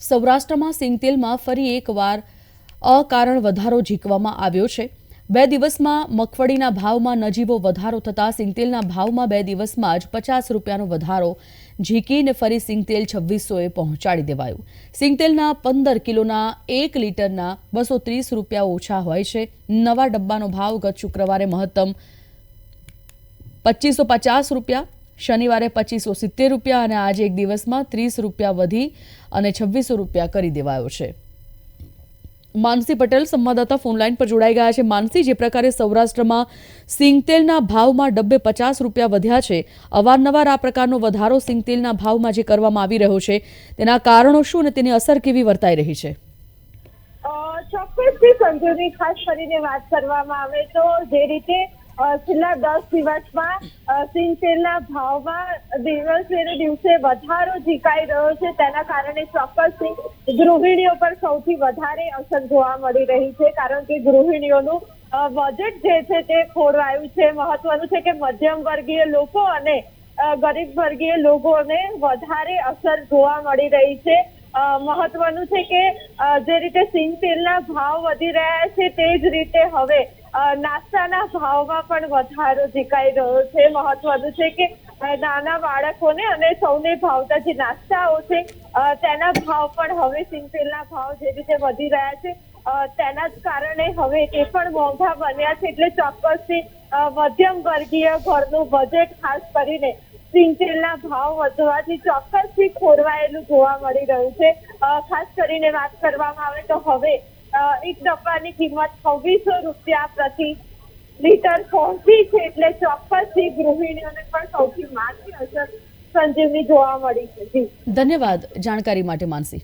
સૌરાષ્ટ્રમાં સિંગતેલમાં ફરી એકવાર અકારણ વધારો ઝીકવામાં આવ્યો છે. બે દિવસમાં મગફળીના ભાવમાં નજીવો વધારો થતાં સિંગતેલના ભાવમાં બે દિવસમાં જ પચાસ રૂપિયાનો વધારો ઝીકીને ફરી સિંગતેલ છવ્વીસોએ પહોંચાડી દેવાયું. સિંગતેલના પંદર કિલોના એક લીટરના બસો ત્રીસ રૂપિયા ઓછા હોય છે. નવા ડબ્બાનો ભાવ ગત શુક્રવારે મહત્તમ પચીસો પચાસ રૂપિયા શનિવારે પચીસો સિત્તેર રૂપિયા અને આજે એક દિવસમાં ત્રીસ રૂપિયા વધી અને છવ્વીસો રૂપિયા કરી દેવાયો છે. માનસી પટેલ સંવાદદાતા ફોનલાઈન પર જોડાઈ ગયા છે. માનસી, જે પ્રકારે સૌરાષ્ટ્રમાં સિંગતેલના ભાવમાં ડબ્બે પચાસ રૂપિયા વધ્યા છે, અવારનવાર આ પ્રકારનો વધારો સિંગતેલના ભાવમાં જે કરવામાં આવી રહ્યો છે, તેના કારણો શું અને તેની અસર કેવી વર્તાઈ રહી છે? ચોક્કસથી સંજોની ખાસ કરીને વાત કરવામાં આવે તો જે રીતે છેલ્લા દસ દિવસમાં અ, ભાવમાં દિવસે દિવસે વધારો ઝીકાઈ રહ્યો છે. તેના કારણે ચોક્કસથી ગૃહિણીઓ પર સૌથી વધારે અસર જોવા મળી રહી છે. કારણ કે ગૃહિણીઓનું બજેટ જે છે તે ખોરવાયું છે. મહત્વનું છે કે મધ્યમ વર્ગીય લોકો અને ગરીબ વર્ગીય લોકોને વધારે અસર જોવા મળી રહી છે. મહત્વનું છે કે જે રીતે સિંગતેલના ભાવ વધી રહ્યા છે તે જ રીતે હવે નાસ્તાના ભાવમાં પણ વધારો દેખાઈ રહ્યો છે. મહત્વનું છે કે નાના બાળકોને અને સૌને ભાવતા જે નાસ્તાઓ છે તેના ભાવ પણ હવે સિંગતેલના ભાવ જે રીતે વધી રહ્યા છે તેના જ કારણે હવે એ પણ મોંઘા બન્યા છે. એટલે ચોક્કસથી મધ્યમ વર્ગીય ઘરનું બજેટ ખાસ કરીને સિંગતેલના ભાવ વધવાથી ચોક્કસથી ખોરવાયેલું જોવા મળી રહ્યું છે. ખાસ કરીને વાત કરવામાં આવે તો હવે એક ડબ્બાની કિંમત છવ્વીસો રૂપિયા પ્રતિ લીટર પહોંચી છે એટલે ચોક્કસથી ગૃહિણીઓને પણ સૌથી માઠી અસર સંજીવની જોવા મળી છે. ધન્યવાદ. જાણકારી માટે માનસી.